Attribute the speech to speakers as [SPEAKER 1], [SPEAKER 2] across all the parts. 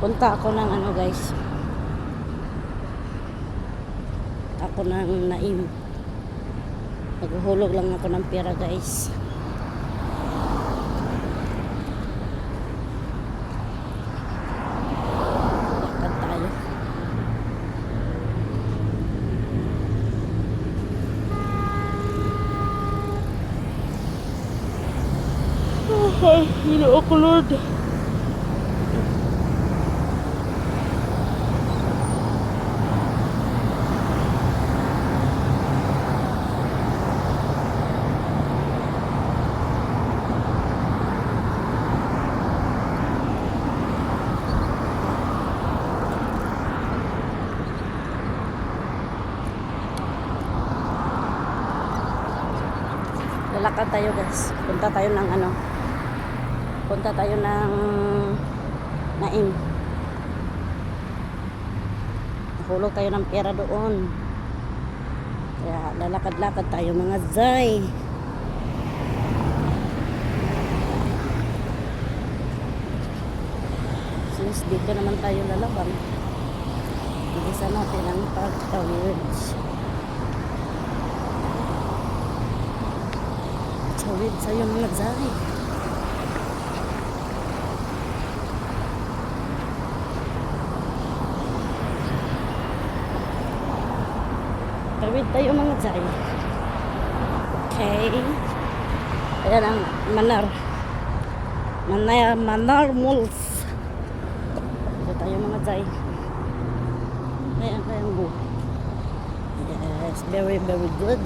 [SPEAKER 1] Punta ako ng ano guys. Ako ng naim. Maghuhulog lang ako ng pera guys. Tayo. Ay, Ginoo ko Lord. Lalakad tayo guys. Punta tayo ng ano. Punta tayo ng Naim. Hulog tayo ng pera doon. Kaya lalakad-lakad tayo mga zay. Since dito naman tayo lalabang. Igisa natin ang pagtawid. Sa'yo mga zay. Tawid tayo mga zay. Okay. Ayan ang manar. Manar, manar malls. Ito tayo mga zay. Ayan, ayan mo. Yes, very, very good.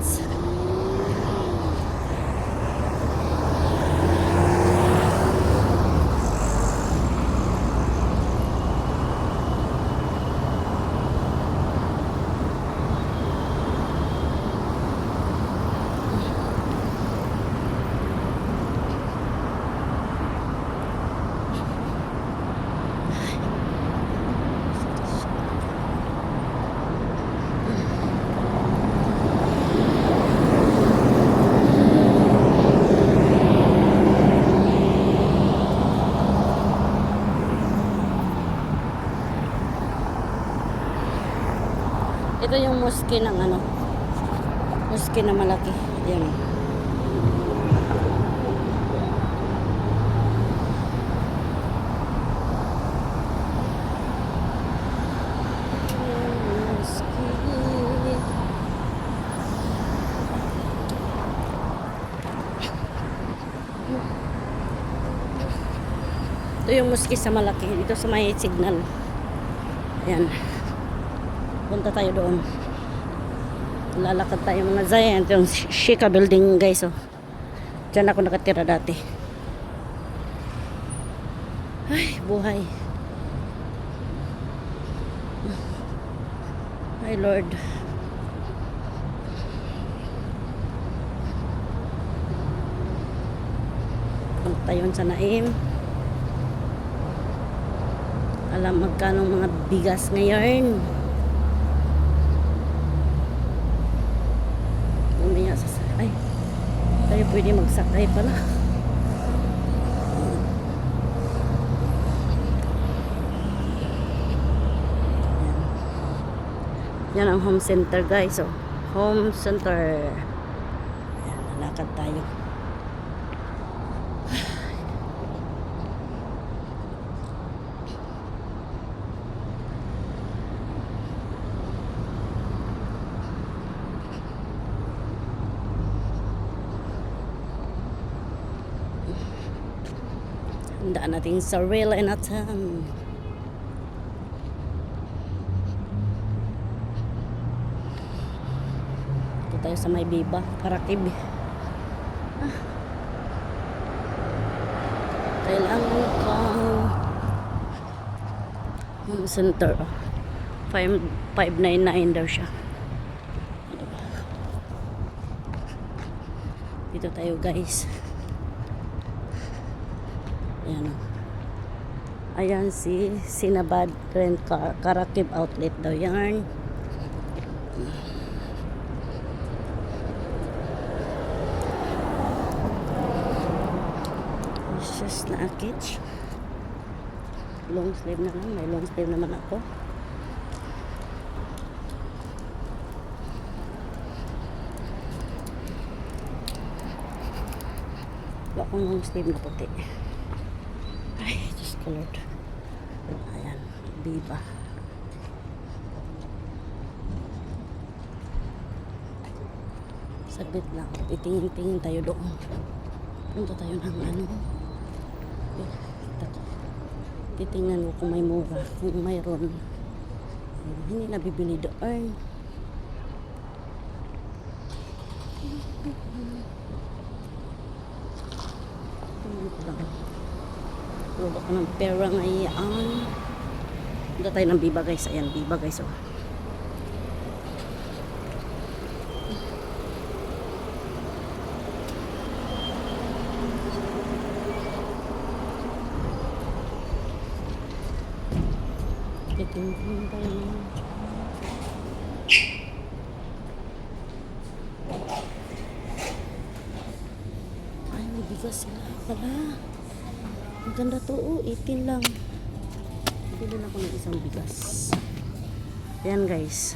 [SPEAKER 1] Ito yung mosque ng ano. Mosque na malaki. Yan. Ito yung mosque sa malaki. Dito sa may signal. Ayan. Punta tayo doon. Lalakad tayo mga giant. Yung Shika building guys. Oh. Diyan ako nakatira dati. Ay, buhay. Ay, Lord. Punta yun sa Naim. Alam magkano mga bigas ngayon. Mamaya sa ay tayo pwede magsakay pala. Yan. Yan ang home center guys. Oh. Home center. Ayan, lalakad tayo. Handaan natin sa rail and atam. Ito tayo sa may biba, Karakib. Ah. Kailangan kang home center. oh. Five- 599 daw siya. Dito tayo guys. Ayan o. Ayan si Sinabad Rent Car Karakib Outlet daw yan. It's just na akits. long sleeve na lang. May long sleeve naman ako. Wala akong long sleeve na puti. Ay, Ko Lord. Ayan, Viva. Saglit lang. Titingin-tingin tayo doon. Punta tayo ng ano. Titingnan mo kung may mura. Kung mayroon. Hindi nabibili doon. Tingnan ko lang. Wala ko ng pera ngayon. Punta tayo ng biba guys. Ayan, biba guys. Oh. Ay, may bigas sila pala. Ang ganda to, oh, 18 lang. Bili na ako ng isang bigas. Ayan guys.